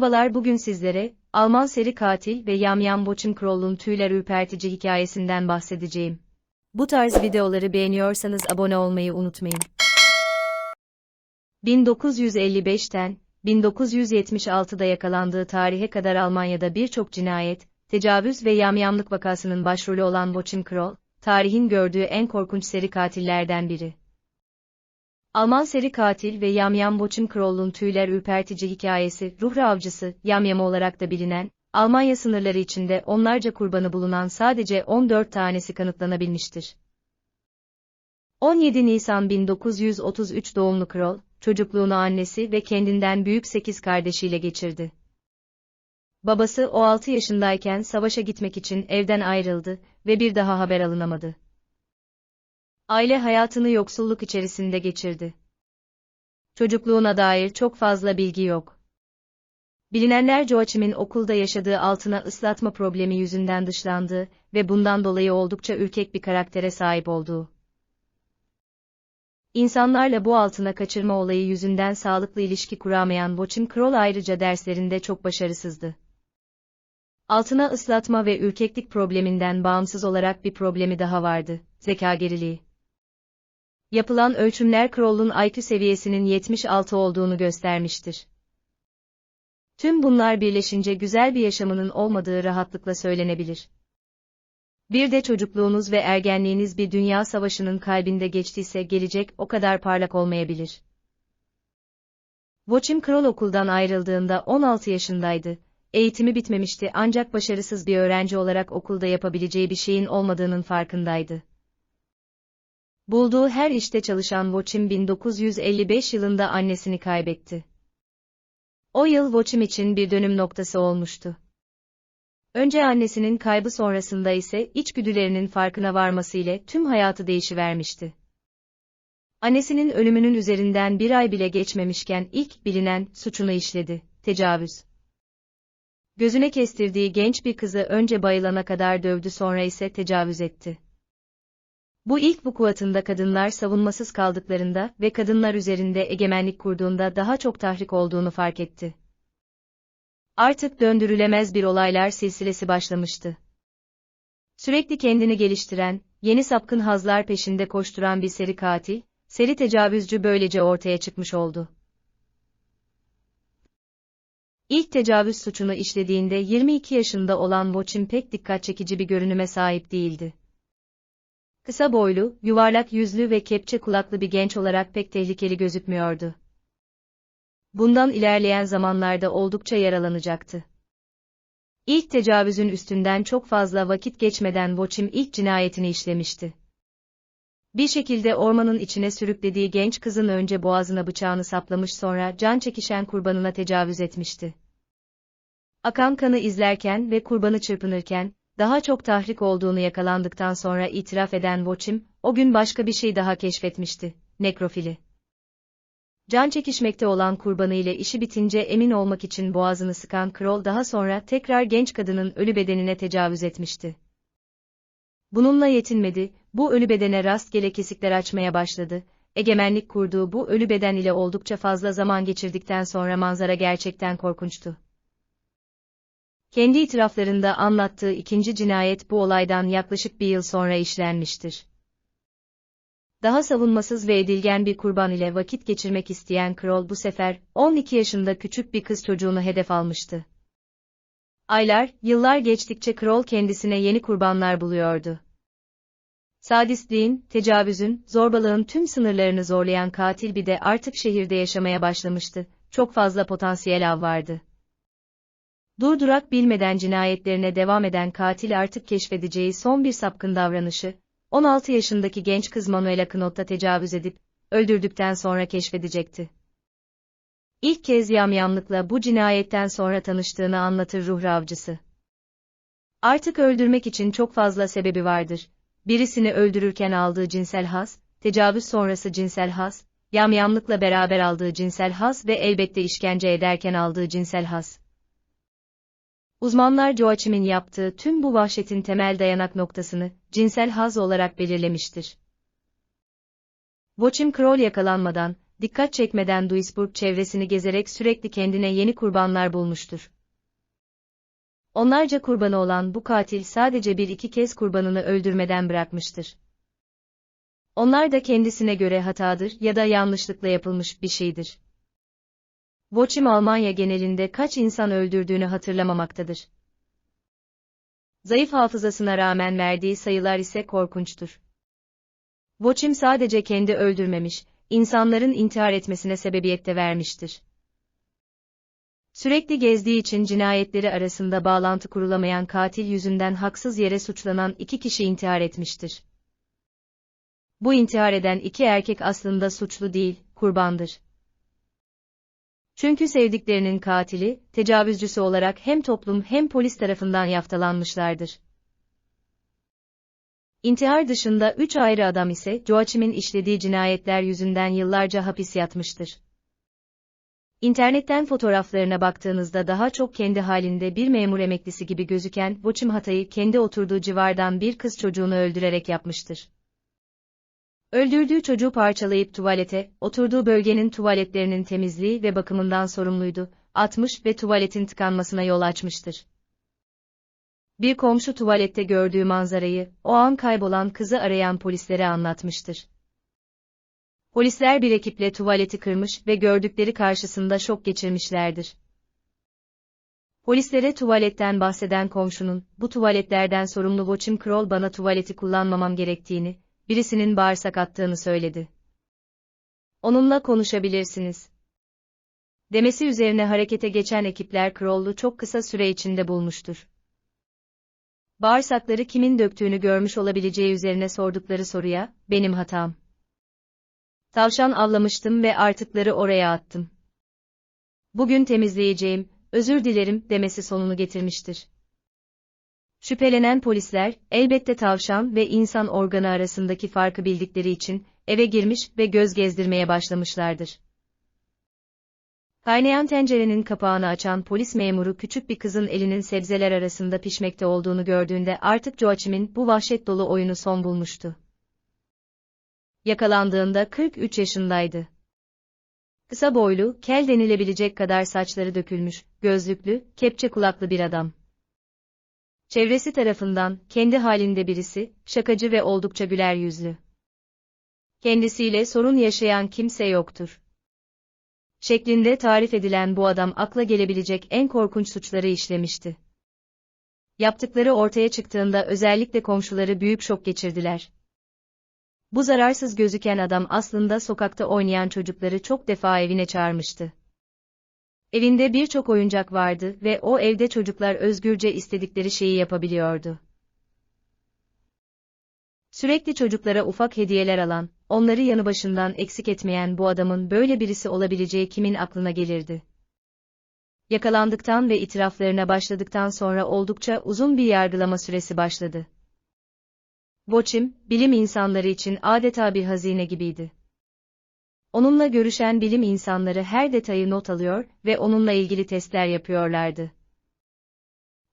Merhabalar bugün sizlere, Alman seri katil ve Yamyam Boçenkroll'un tüyler ürpertici hikayesinden bahsedeceğim. Bu tarz videoları beğeniyorsanız abone olmayı unutmayın. 1955'ten, 1976'da yakalandığı tarihe kadar Almanya'da birçok cinayet, tecavüz ve yamyamlık vakasının başrolü olan Boçenkroll, tarihin gördüğü en korkunç seri katillerden biri. Alman seri katil ve Yamyam Boçenkroll'un tüyler ürpertici hikayesi, ruh avcısı, Yamyam olarak da bilinen, Almanya sınırları içinde onlarca kurbanı bulunan sadece 14 tanesi kanıtlanabilmiştir. 17 Nisan 1933 doğumlu Kroll, çocukluğunu annesi ve kendinden büyük 8 kardeşiyle geçirdi. Babası o 6 yaşındayken savaşa gitmek için evden ayrıldı ve bir daha haber alınamadı. Aile hayatını yoksulluk içerisinde geçirdi. Çocukluğuna dair çok fazla bilgi yok. Bilinenler Joachim'in okulda yaşadığı altına ıslatma problemi yüzünden dışlandığı ve bundan dolayı oldukça ürkek bir karaktere sahip olduğu. İnsanlarla bu altına kaçırma olayı yüzünden sağlıklı ilişki kuramayan Boçim Kroll ayrıca derslerinde çok başarısızdı. Altına ıslatma ve ürkeklik probleminden bağımsız olarak bir problemi daha vardı, zeka geriliği. Yapılan ölçümler Kroll'un IQ seviyesinin 76 olduğunu göstermiştir. Tüm bunlar birleşince güzel bir yaşamının olmadığı rahatlıkla söylenebilir. Bir de çocukluğunuz ve ergenliğiniz bir dünya savaşının kalbinde geçtiyse gelecek o kadar parlak olmayabilir. Voçim Kroll okuldan ayrıldığında 16 yaşındaydı. Eğitimi bitmemişti ancak başarısız bir öğrenci olarak okulda yapabileceği bir şeyin olmadığının farkındaydı. Bulduğu her işte çalışan Voçim 1955 yılında annesini kaybetti. O yıl Voçim için bir dönüm noktası olmuştu. Önce annesinin kaybı sonrasında ise içgüdülerinin farkına varması ile tüm hayatı değişivermişti. Annesinin ölümünün üzerinden bir ay bile geçmemişken ilk bilinen suçunu işledi, tecavüz. Gözüne kestirdiği genç bir kızı önce bayılana kadar dövdü sonra ise tecavüz etti. Bu ilk vukuatında kadınlar savunmasız kaldıklarında ve kadınlar üzerinde egemenlik kurduğunda daha çok tahrik olduğunu fark etti. Artık döndürülemez bir olaylar silsilesi başlamıştı. Sürekli kendini geliştiren, yeni sapkın hazlar peşinde koşturan bir seri katil, seri tecavüzcü böylece ortaya çıkmış oldu. İlk tecavüz suçunu işlediğinde 22 yaşında olan Voçin pek dikkat çekici bir görünüme sahip değildi. Kısa boylu, yuvarlak yüzlü ve kepçe kulaklı bir genç olarak pek tehlikeli gözükmüyordu. Bundan ilerleyen zamanlarda oldukça yaralanacaktı. İlk tecavüzün üstünden çok fazla vakit geçmeden Voçim ilk cinayetini işlemişti. Bir şekilde ormanın içine sürüklediği genç kızın önce boğazına bıçağını saplamış sonra can çekişen kurbanına tecavüz etmişti. Akan kanı izlerken ve kurbanı çırpınırken, daha çok tahrik olduğunu yakalandıktan sonra itiraf eden Voçim, o gün başka bir şey daha keşfetmişti, nekrofili. Can çekişmekte olan kurbanı ile işi bitince emin olmak için boğazını sıkan Kroll daha sonra tekrar genç kadının ölü bedenine tecavüz etmişti. Bununla yetinmedi, bu ölü bedene rastgele kesikler açmaya başladı, egemenlik kurduğu bu ölü beden ile oldukça fazla zaman geçirdikten sonra manzara gerçekten korkunçtu. Kendi itiraflarında anlattığı ikinci cinayet bu olaydan yaklaşık bir yıl sonra işlenmiştir. Daha savunmasız ve edilgen bir kurban ile vakit geçirmek isteyen Kroll bu sefer, 12 yaşında küçük bir kız çocuğunu hedef almıştı. Aylar, yıllar geçtikçe Kroll kendisine yeni kurbanlar buluyordu. Sadistliğin, tecavüzün, zorbalığın tüm sınırlarını zorlayan katil bir de artık şehirde yaşamaya başlamıştı. Çok fazla potansiyel av vardı. Durdurak bilmeden cinayetlerine devam eden katil artık keşfedeceği son bir sapkın davranışı, 16 yaşındaki genç kız Manuela Knot'a tecavüz edip, öldürdükten sonra keşfedecekti. İlk kez yamyamlıkla bu cinayetten sonra tanıştığını anlatır ruh avcısı. Artık öldürmek için çok fazla sebebi vardır. Birisini öldürürken aldığı cinsel haz, tecavüz sonrası cinsel haz, yamyamlıkla beraber aldığı cinsel haz ve elbette işkence ederken aldığı cinsel haz. Uzmanlar Joachim'in yaptığı tüm bu vahşetin temel dayanak noktasını, cinsel haz olarak belirlemiştir. Voçim Kroll yakalanmadan, dikkat çekmeden Duisburg çevresini gezerek sürekli kendine yeni kurbanlar bulmuştur. Onlarca kurbanı olan bu katil sadece bir iki kez kurbanını öldürmeden bırakmıştır. Onlar da kendisine göre hatadır ya da yanlışlıkla yapılmış bir şeydir. Voçim Almanya genelinde kaç insan öldürdüğünü hatırlamamaktadır. Zayıf hafızasına rağmen verdiği sayılar ise korkunçtur. Voçim sadece kendi öldürmemiş, insanların intihar etmesine sebebiyet de vermiştir. Sürekli gezdiği için cinayetleri arasında bağlantı kurulamayan katil yüzünden haksız yere suçlanan iki kişi intihar etmiştir. Bu intihar eden iki erkek aslında suçlu değil, kurbandır. Çünkü sevdiklerinin katili, tecavüzcüsü olarak hem toplum hem polis tarafından yaftalanmışlardır. İntihar dışında üç ayrı adam ise Joachim'in işlediği cinayetler yüzünden yıllarca hapis yatmıştır. İnternetten fotoğraflarına baktığınızda daha çok kendi halinde bir memur emeklisi gibi gözüken Joachim Hatay'ı kendi oturduğu civardan bir kız çocuğunu öldürerek yapmıştır. Öldürdüğü çocuğu parçalayıp tuvalete, oturduğu bölgenin tuvaletlerinin temizliği ve bakımından sorumluydu, atmış ve tuvaletin tıkanmasına yol açmıştır. Bir komşu tuvalette gördüğü manzarayı, o an kaybolan kızı arayan polislere anlatmıştır. Polisler bir ekiple tuvaleti kırmış ve gördükleri karşısında şok geçirmişlerdir. Polislere tuvaletten bahseden komşunun, bu tuvaletlerden sorumlu Voçim Kroll bana tuvaleti kullanmamam gerektiğini, birisinin bağırsak attığını söyledi. Onunla konuşabilirsiniz. Demesi üzerine harekete geçen ekipler Kroll'u çok kısa süre içinde bulmuştur. Bağırsakları kimin döktüğünü görmüş olabileceği üzerine sordukları soruya, benim hatam. Tavşan avlamıştım ve artıkları oraya attım. Bugün temizleyeceğim, özür dilerim demesi sonunu getirmiştir. Şüphelenen polisler, elbette tavşan ve insan organı arasındaki farkı bildikleri için, eve girmiş ve göz gezdirmeye başlamışlardır. Kaynayan tencerenin kapağını açan polis memuru küçük bir kızın elinin sebzeler arasında pişmekte olduğunu gördüğünde artık Joachim'in bu vahşet dolu oyunu son bulmuştu. Yakalandığında 43 yaşındaydı. Kısa boylu, kel denilebilecek kadar saçları dökülmüş, gözlüklü, kepçe kulaklı bir adam. Çevresi tarafından, kendi halinde birisi, şakacı ve oldukça güler yüzlü. Kendisiyle sorun yaşayan kimse yoktur. Şeklinde tarif edilen bu adam akla gelebilecek en korkunç suçları işlemişti. Yaptıkları ortaya çıktığında özellikle komşuları büyük şok geçirdiler. Bu zararsız gözüken adam aslında sokakta oynayan çocukları çok defa evine çağırmıştı. Evinde birçok oyuncak vardı ve o evde çocuklar özgürce istedikleri şeyi yapabiliyordu. Sürekli çocuklara ufak hediyeler alan, onları yanı başından eksik etmeyen bu adamın böyle birisi olabileceği kimin aklına gelirdi? Yakalandıktan ve itiraflarına başladıktan sonra oldukça uzun bir yargılama süresi başladı. Boçim, bilim insanları için adeta bir hazine gibiydi. Onunla görüşen bilim insanları her detayı not alıyor ve onunla ilgili testler yapıyorlardı.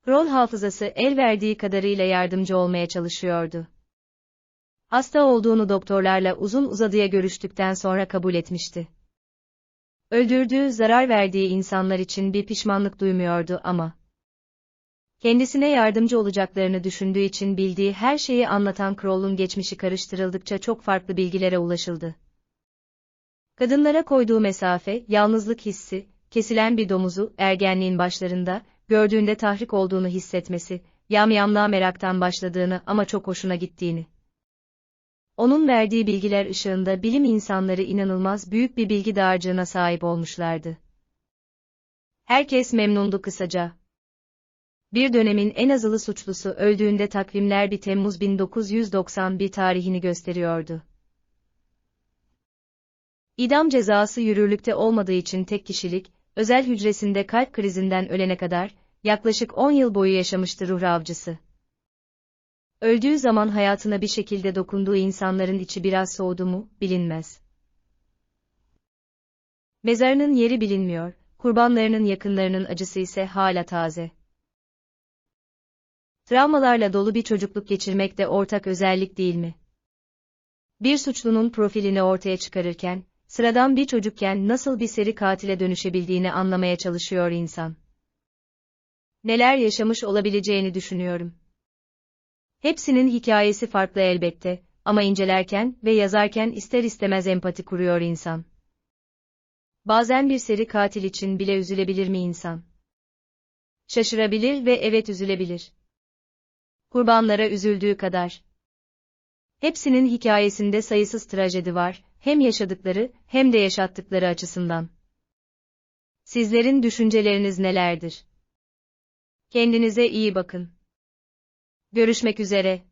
Rol hafızası el verdiği kadarıyla yardımcı olmaya çalışıyordu. Hasta olduğunu doktorlarla uzun uzadıya görüştükten sonra kabul etmişti. Öldürdüğü, zarar verdiği insanlar için bir pişmanlık duymuyordu ama kendisine yardımcı olacaklarını düşündüğü için bildiği her şeyi anlatan Kroll'un geçmişi karıştırıldıkça çok farklı bilgilere ulaşıldı. Kadınlara koyduğu mesafe, yalnızlık hissi, kesilen bir domuzu, ergenliğin başlarında, gördüğünde tahrik olduğunu hissetmesi, yamyamlığa meraktan başladığını ama çok hoşuna gittiğini. Onun verdiği bilgiler ışığında bilim insanları inanılmaz büyük bir bilgi dağarcığına sahip olmuşlardı. Herkes memnundu kısaca. Bir dönemin en azılı suçlusu öldüğünde takvimler 1 Temmuz 1991 tarihini gösteriyordu. İdam cezası yürürlükte olmadığı için tek kişilik, özel hücresinde kalp krizinden ölene kadar, yaklaşık 10 yıl boyu yaşamıştı ruh avcısı. Öldüğü zaman hayatına bir şekilde dokunduğu insanların içi biraz soğudu mu, bilinmez. Mezarının yeri bilinmiyor, kurbanlarının yakınlarının acısı ise hala taze. Travmalarla dolu bir çocukluk geçirmek de ortak özellik değil mi? Bir suçlunun profilini ortaya çıkarırken, Sıradan bir çocukken nasıl bir seri katile dönüşebildiğini anlamaya çalışıyor insan. Neler yaşamış olabileceğini düşünüyorum. Hepsinin hikayesi farklı elbette ama incelerken ve yazarken ister istemez empati kuruyor insan. Bazen bir seri katil için bile üzülebilir mi insan? Şaşırabilir ve evet üzülebilir. Kurbanlara üzüldüğü kadar. Hepsinin hikayesinde sayısız trajedi var, hem yaşadıkları hem de yaşattıkları açısından. Sizlerin düşünceleriniz nelerdir? Kendinize iyi bakın. Görüşmek üzere.